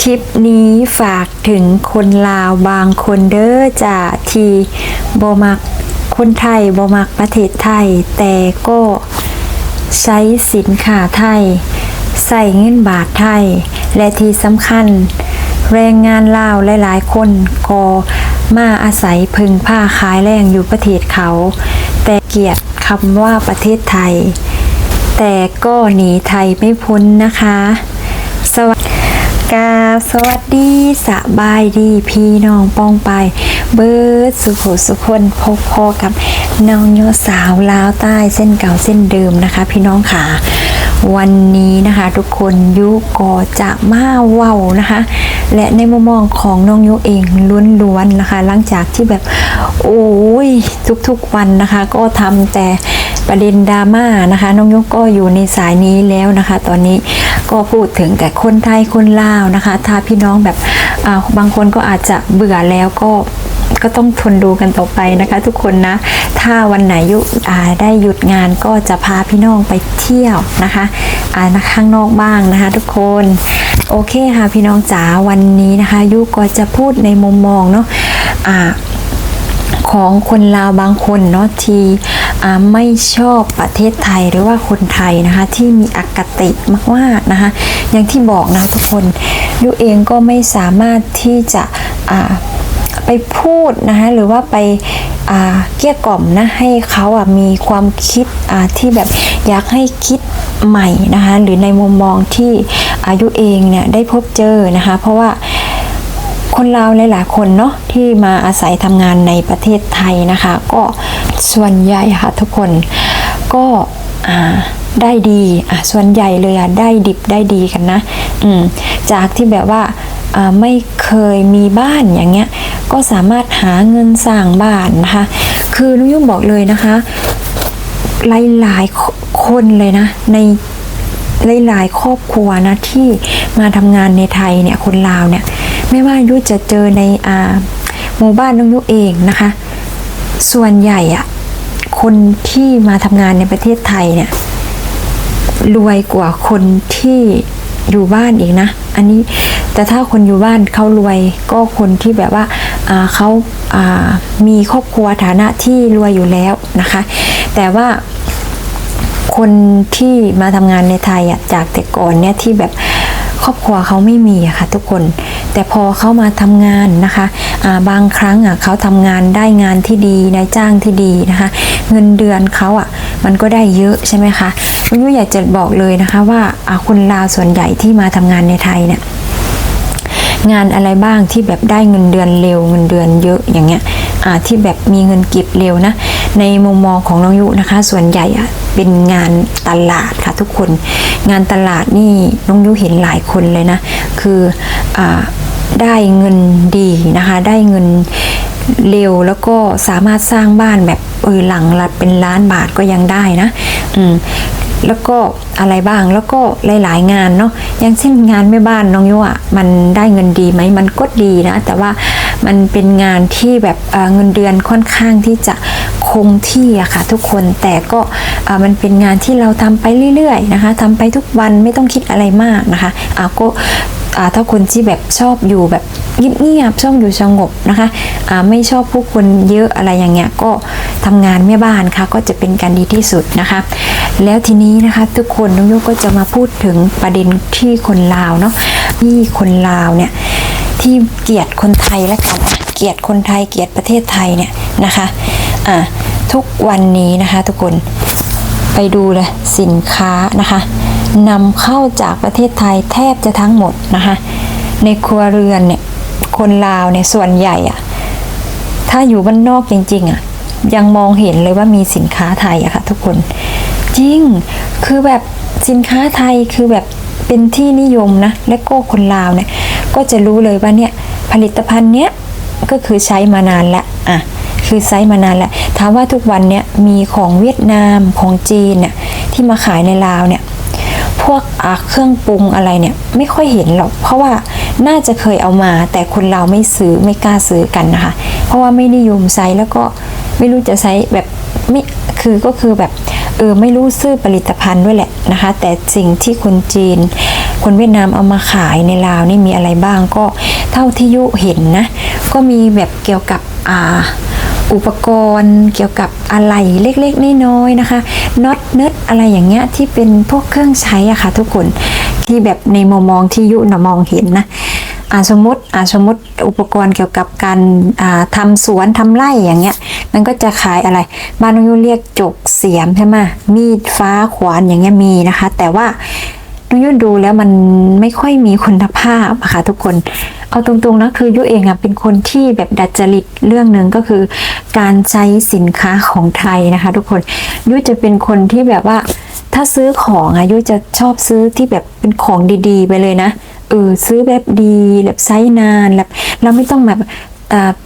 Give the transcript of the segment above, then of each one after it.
คลิปนี้ฝากถึงคนลาวบางคนเด้อจ้าทีบมักคนไทยบมักประเทศไทย แต่ก็ใช้สินค้าไทย ใส่เงินบาทไทย และที่สำคัญ แรงงานลาวหลายๆ คนก็มาอาศัยพึงผ้าขายแรงอยู่ประเทศเขา แต่เกลียดคำว่าประเทศไทย แต่ก็หนีไทยไม่พ้นนะคะ กาสวัสดีสบายดีพี่น้องป้องไป เบิร์ดสุขสุคนพบพอกับน้องโยสาวลาวใต้เส้นเก่าเส้นเดิมนะคะ พี่น้องค่ะ วันนี้นะคะ ทุกคนยุก็จะมาเว้านะคะ และในมุมมองของน้องยุเองล้วนๆนะคะ หลังจากที่แบบโอ้ยทุกๆวันนะคะ ก็ทำแต่ประเด็นดราม่านะคะ น้องยุก็อยู่ในสายนี้แล้วนะคะ ตอนนี้ ก็พูดถึงแต่คนไทยคนลาวนะคะ ถ้าพี่น้องแบบบางคนก็อาจจะเบื่อแล้วก็ก็ต้องทนดูกันต่อไปนะคะ ทุกคนนะ ถ้าวันไหนยุได้หยุดงานก็จะพาพี่น้องไปเที่ยวนะคะอาข้างนอกบ้างนะคะ ทุกคนโอเคค่ะพี่น้องจ๋าวันนี้นะคะ ยุก็จะพูดในมุมมองเนาะอ่าของคนลาวบางคนเนาะที่ ไม่ชอบประเทศไทยหรือว่าคนไทยนะคะ ที่มีอคติมากๆนะคะ อย่างที่บอกนะทุกคนยูเองก็ไม่สามารถที่จะไปพูดนะคะหรือว่าไปเกี้ยกล่อมนะให้เขาอะมีความคิดที่แบบอยากให้คิดใหม่นะคะหรือในมุมมองที่อายุเองเนี่ยได้พบเจอนะคะ เพราะว่าคนลาหลายๆคนเนาะที่มาอาศัยทำงานในประเทศไทยนะคะ ก็ ส่วนใหญ่ค่ะทุกคนก็ได้ดีอะส่วนใหญ่เลยอะได้ดิบได้ดีกันนะ อืมจากที่แบบว่าไม่เคยมีบ้านอย่างเงี้ย ก็สามารถหาเงินสร้างบ้านนะคะ คือลุงยุ่งบอกเลยนะคะ หลายๆคนเลยนะ ในหลายๆครอบครัวนะที่มาทำงานในไทยเนี่ยคนลาวเนี่ย ไม่ว่ายุจะเจอในอหมู่บ้านน้องยุเองนะคะ ส่วนใหญ่อะ คนที่มาทำงานในประเทศไทยเนี่ยรวยกว่าคนที่อยู่บ้านอีกนะ อันนี้แต่ถ้าคนอยู่บ้านเขารวยก็คนที่แบบว่าเขาามีครอบครัวฐานะที่รวยอยู่แล้วนะคะ แต่ว่าคนที่มาทำงานในไทยจากแต่ก่อนเนี่ยที่แบบครอบครัวเขาไม่มีอะค่ะทุกคน แต่พอเข้ามาทำงานนะคะอ่าบางครั้งอะเขาทำงานได้งานที่ดีนายจ้างที่ดีนะคะ เงินเดือนเขาอะมันก็ได้เยอะใช่ไหมคะวันนี้อยากจะบอกเลยนะคะว่าคนลาวส่วนใหญ่ที่มาทำงานในไทยเนี่ยงานอะไรบ้างที่แบบได้เงินเดือนเร็วเงินเดือนเยอะอย่างเงี้ยที่แบบมีเงินเก็บเร็วนะในมุมมองของน้องยุนะคะ ส่วนใหญ่อะเป็นงานตลาดค่ะทุกคน งานตลาดนี่น้องยุเห็นหลายคนเลยนะ คืออ ได้เงินดีนะคะ ได้เงินเร็วแล้วก็สามารถสร้างบ้านแบบเออหลังละเป็นล้านบาทก็ยังได้นะ อืมแล้วก็อะไรบ้างแล้วก็หลาย ๆ งานเนาะอย่างเช่นงานแม่บ้านน้องยุอะมันได้เงินดีไหมมันก็ดีนะ แต่ว่ามันเป็นงานที่แบบเเงินเดือนค่อนข้างที่จะคงที่อะค่ะทุกคนแต่ก็มันเป็นงานที่เราทำไปเรื่อย ๆ นะคะทำไปทุกวันไม่ต้องคิดอะไรมากนะคะอ่าก็ ถ้าคนที่แบบชอบอยู่แบบเงียบๆชอบอยู่สงบนะคะไม่ชอบผู้คนเยอะอะไรอย่างเงี้ยก็ทำงานแม่บ้านค่ะก็จะเป็นการดีที่สุดนะคะ แล้วทีนี้นะคะทุกคนน้องโยกก็จะมาพูดถึงประเด็นที่คนลาวเนาะที่คนลาวเนี่ยที่เกลียดคนไทยแล้วกันเกลียดคนไทยเกลียดประเทศไทยเนี่ยนะคะอ่าทุกวันนี้นะคะทุกคนไปดูเลยสินค้านะคะ นำเข้าจากประเทศไทยแทบจะทั้งหมดนะคะในครัวเรือนเนี่ยคนลาวเนี่ยส่วนใหญ่อะถ้าอยู่บ้านนอกจริงๆอะยังมองเห็นเลยว่ามีสินค้าไทยอะค่ะทุกคนจริงคือแบบสินค้าไทยคือแบบเป็นที่นิยมนะและก็คนลาวเนี่ยก็จะรู้เลยว่าเนี่ยผลิตภัณฑ์เนี้ยก็คือใช้มานานละอะคือไซส์มานานแล้วถามว่าทุกวันเนี้ยมีของเวียดนามของจีนเนี่ยที่มาขายในลาวเนี่ย พวกเครื่องปรุงอะไรเนี่ยไม่ค่อยเห็นหรอกเพราะว่าน่าจะเคยเอามา แต่คนเราไม่ซื้อไม่กล้าซื้อกันนะคะ เพราะว่าไม่นิยมไซส์แล้วก็ไม่รู้จะใช้แบบไม่คือก็คือแบบเออไม่รู้ซื้อผลิตภัณฑ์ด้วยแหละนะคะ แต่สิ่งที่คนจีน คนเวียดนามเอามาขายในลาวนี่มีอะไรบ้างก็เท่าที่ยุเห็นนะ ก็มีแบบเกี่ยวกับอ่า อุปกรณ์เกี่ยวกับอะไรเล็กๆน้อยๆนะคะน็อตเนิร์ดอะไรอย่างเงี้ยที่เป็นพวกเครื่องใช้อะค่ะทุกคนที่แบบในมุมมองที่ยุนะมองเห็นนะอ่าสมมติอ่าสมมติอุปกรณ์เกี่ยวกับการอ่าทำสวนทำไร่อย่างเงี้ยมันก็จะขายอะไรบ้านยุเรียกจกเสียมใช่ไหมมีดฟ้าขวานอย่างเงี้ยมีนะคะ แต่ว่าน้องยุดูแล้วมันไม่ค่อยมีคุณภาพอะค่ะทุกคน เอาตรงๆนะคือยุเองอะเป็นคนที่แบบดัดจริตเรื่องหนึ่งก็คือ การใช้สินค้าของไทยนะคะ ทุกคนยุจะเป็นคนที่แบบว่า ถ้าซื้อของอะยุจะชอบซื้อที่แบบเป็นของดีๆ ไปเลยนะเออซื้อแบบดีแบบใช้นานแบบเราไม่ต้องแบบ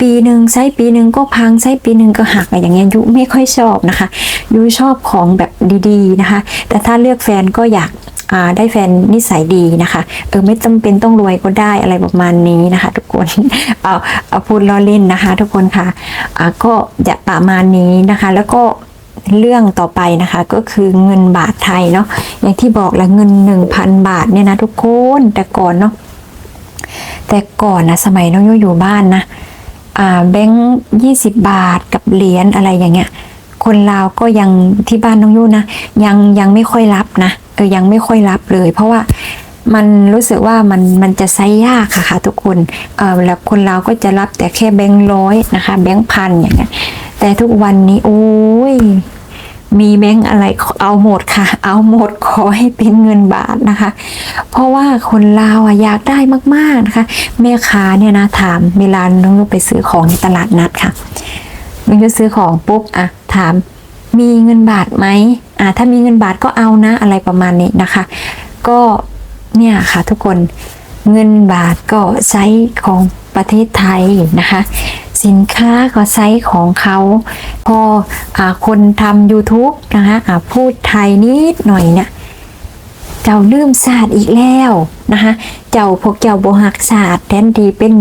ปีหนึ่งใช้ปีหนึ่งก็พังใช้ปีหนึ่งก็หักอะไรอย่างเงี้ยยุไม่ค่อยชอบนะคะยุชอบของแบบดีๆนะคะ แต่ถ้าเลือกแฟนก็อยาก ได้แฟนนิสัยดีนะคะ เออไม่จำเป็นต้องรวยก็ได้อะไรประมาณนี้นะคะ ทุกคนเอาเอาพูดล้อเล่นนะคะ ทุกคนค่ะอ่าก็จะประมาณนี้นะคะ แล้วก็เรื่องต่อไปนะคะก็คือเงินบาทไทยเนาะอย่างที่บอกแล้วเงิน 1,000 บาทเนี่ยนะทุกคนแต่ก่อนเนาะแต่ก่อนนะสมัยน้องโยอยู่บ้านนะอ่าแบงค์ยี่สิบบาทกับเหรียญอะไรอย่างเงี้ย คนลาวก็ยังที่บ้านน้องยู่นะยังยังไม่ค่อยรับนะ เออยังไม่ค่อยรับเลย เพราะว่ามันรู้สึกว่ามันมันจะใช้ยากค่ะค่ะทุกคนเออแล้วคนลาก็จะรับแต่แค่แบงค์ร้อยนะคะ แบงค์พันอย่างเงี้ยแต่ทุกวันนี้โอ้ยมีแบงค์อะไรเอาหมดค่ะ เอาหมดขอให้เป็นเงินบาทนะคะ เพราะว่าคนลาวอะอยากได้มากๆนะคะแม่ค้าเนี่ยนะถามเวลาน้องนุ๊กไปซื้อของในตลาดนัดค่ะน้องจะซื้อของปุ๊บอะถามมีเงินบาทไหม อ่าถ้ามีเงินบาทก็เอานะอะไรประมาณนี้นะคะ ก็เนี่ยค่ะทุกคนเงินบาทก็ใช้ของประเทศไทยนะคะ สินค้าก็ใช้ของเขาพออคนทำ YouTube นะคะอ่าพูดไทยนิดหน่อยเนี่ยเจ้าลืมศาสตร์อีกแล้วนะคะ เจ้าพวกเจ้าโบหักศาสตร์แทนทีเป็น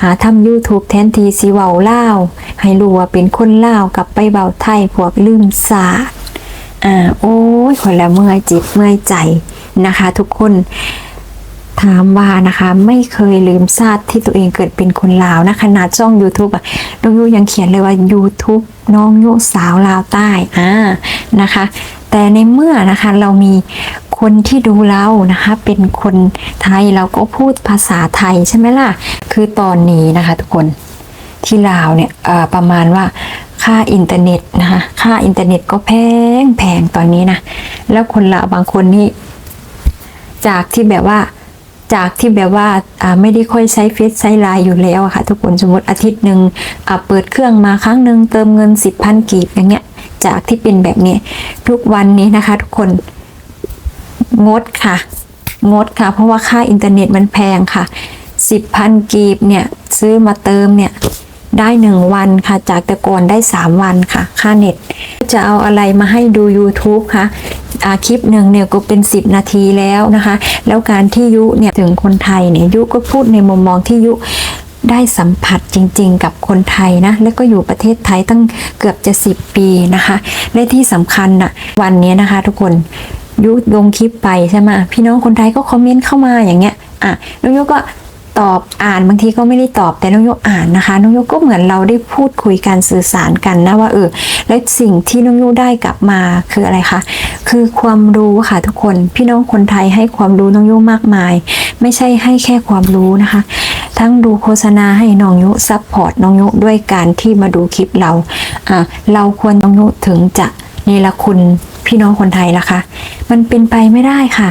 อ่าทำ YouTube แทนทีสิเว้าเล่าวให้รู้ว่าเป็นคนเล่ากลับไปเบาไทยพวกลืมศาสตร์ อ่าโอ้ยคนละเมื่อยจิตเมื่อยใจนะคะ ทุกคนถามว่านะคะไม่เคยลืมชาติที่ตัวเองเกิดเป็นคนลาวนะขนาดช่อง YouTube อะน้องยุยังเขียนเลยว่า YouTube น้องยุสาวลาวใต้อ่านะคะ แต่ในเมื่อนะคะเรามีคนที่ดูเรานะคะ เป็นคนไทยเราก็พูดภาษาไทยใช่ไหมล่ะ คือตอนนี้นะคะ ทุกคนที่ลาวเนี่ยประมาณว่า ค่าอินเทอร์เน็ตนะคะค่าอินเทอร์เน็ตก็แพงแพงตอนนี้นะแล้วคนลาวบางคนนี่จากที่แบบว่าจากที่แบบว่าไม่ได้ค่อยใช้เฟซใช้ไลน์อยู่แล้วอะค่ะ ทุกคนสมมติอาทิตย์หนึ่งเปิดเครื่องมาครั้งหนึ่งเติมเงินสิบพันกีบอย่างเงี้ย จากที่เป็นแบบนี้ทุกวันนี้นะคะ ทุกคนงดค่ะ งดค่ะ เพราะว่าค่าอินเทอร์เน็ตมันแพงค่ะสิบพันกีบเนี่ย ซื้อมาเติมเนี่ย ได้หนึ่งวันค่ะ จากแต่ก่อนได้สามวันค่ะ ค่าเน็ต จะเอาอะไรมาให้ดู YouTube คะอ่าคลิปหนึ่งเนี่ยก็เป็น 10 นาทีแล้วนะคะ แล้วการที่ยุเนี่ยถึงคนไทยเนี่ยยุก็พูดในมุมมองที่ยุได้สัมผัสจริงๆ กับคนไทยนะ แล้วก็อยู่ประเทศไทยตั้งเกือบจะ 10 ปีนะคะ และที่สำคัญน่ะวันนี้นะคะทุกคนยุลงคลิปไปใช่ไหมพี่น้องคนไทยก็คอมเมนต์เข้ามาอย่างเงี้ยอะน้องยุก็ ตอบอ่านบางทีก็ไม่ได้ตอบแต่น้องโยอ่านนะคะน้องโยก็เหมือนเราได้พูดคุยกันสื่อสารกันนะว่าเออแล้วสิ่งที่น้องโยได้กลับมาคืออะไรคะคือความรู้ค่ะทุกคนพี่น้องคนไทยให้ความรู้น้องโยมากมาย ไม่ใช่ให้แค่ความรู้นะคะ ทั้งดูโฆษณาให้น้องโยซัพพอร์ตน้องโยด้วยการที่มาดูคลิปเราอ่าเราควรน้องโยถึงจะเนรคุณพี่น้องคนไทยล่ะคะ มันเป็นไปไม่ได้ค่ะ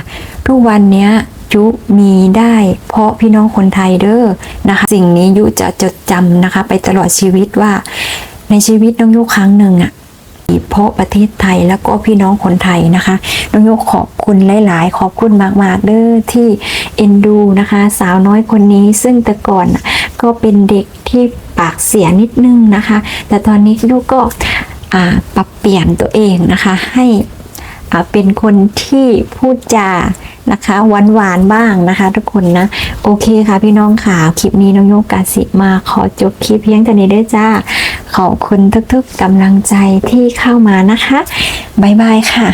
ทุกวันเนี้ย ยุมีได้ เพราะพี่น้องคนไทยเด้อนะคะ สิ่งนี้ยุจะจดจำนะคะ ไปตลอดชีวิตว่า ในชีวิตน้องยุครั้งหนึ่งอะเพราะประเทศไทยแล้วก็พี่น้องคนไทยนะคะ น้องยุขอบคุณหลาย ๆ ขอบคุณมาก ๆ เด้อที่เอ็นดูนะคะ สาวน้อยคนนี้ซึ่งแต่ก่อนก็เป็นเด็กที่ปากเสียนิดนึงนะคะ แต่ตอนนี้ยุก็ปรับเปลี่ยนตัวเองนะคะ ให้ เป็นคนที่พูดจานะคะหวานหวานๆบ้างนะคะ ทุกคนนะ โอเคค่ะพี่น้องค่ะคลิปนี้น้องโยกกาสิมาขอจบคลิปเพียงเท่านี้ด้วยจ้า ขอบคุณทุกๆกำลังใจที่เข้ามานะคะ บ๊ายบายค่ะ